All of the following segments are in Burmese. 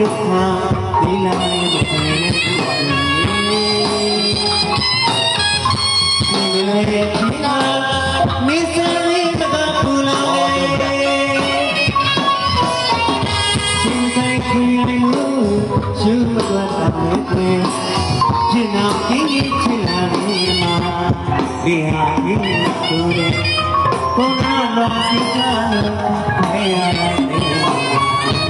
ဒုက္ခဒီလာလေးမခွင့်နဲ့ဒီပါလေဒီလိုရဲ့ဒီနာမစ္စရီမကပူလာလေရှင်ဆိုင်ခွင့်ရလို့ရှုမတော်တာနဲ့တွင်ကျင်နာပြင်းချင်လာနေမှာဒီဟာဒီဆိုတဲ့ဘုရားတော်စီကလို့ခေရလိုက်တ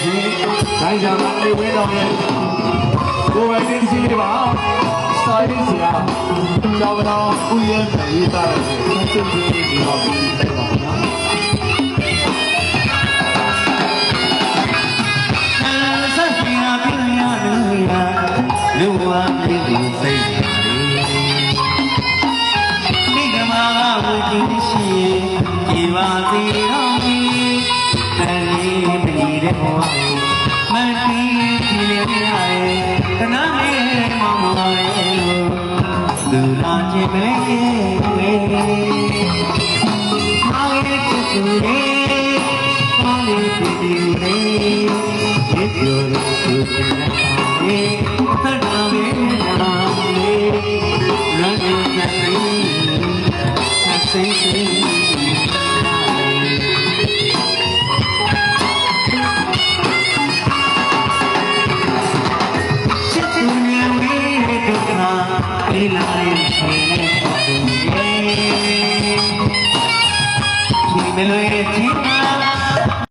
ရချင်းတိုင်းကြောင်လေးဝင်းတော်ရဲ့ကိုယ်ပိုင်တင်းစီလေးပါစာရင်းစရာကျောင်းတော်ဦးရဲပြည်သားရဲ့ဆက်စစ်ကြီးဒီပါပြီတိုက်ပါဗျာလူဝါပြည်သူစိတ်ဓာတ်ဒီကမာဝိတိရှိဒီပါစီတော်မူတန်လေးပြည် တဲ့ဘဝမတီးကြည်လျက်ရရဲ့တနာလေးမောင်မောင်ရဲ့လူလာခြင်းမလေးရဲ့မောင်ရဲ့တူလေးမောင်ရဲ့တူလေးဒီလိုလိုသူတင်တဲ့သတ္တဝေနာမေရန် Te lo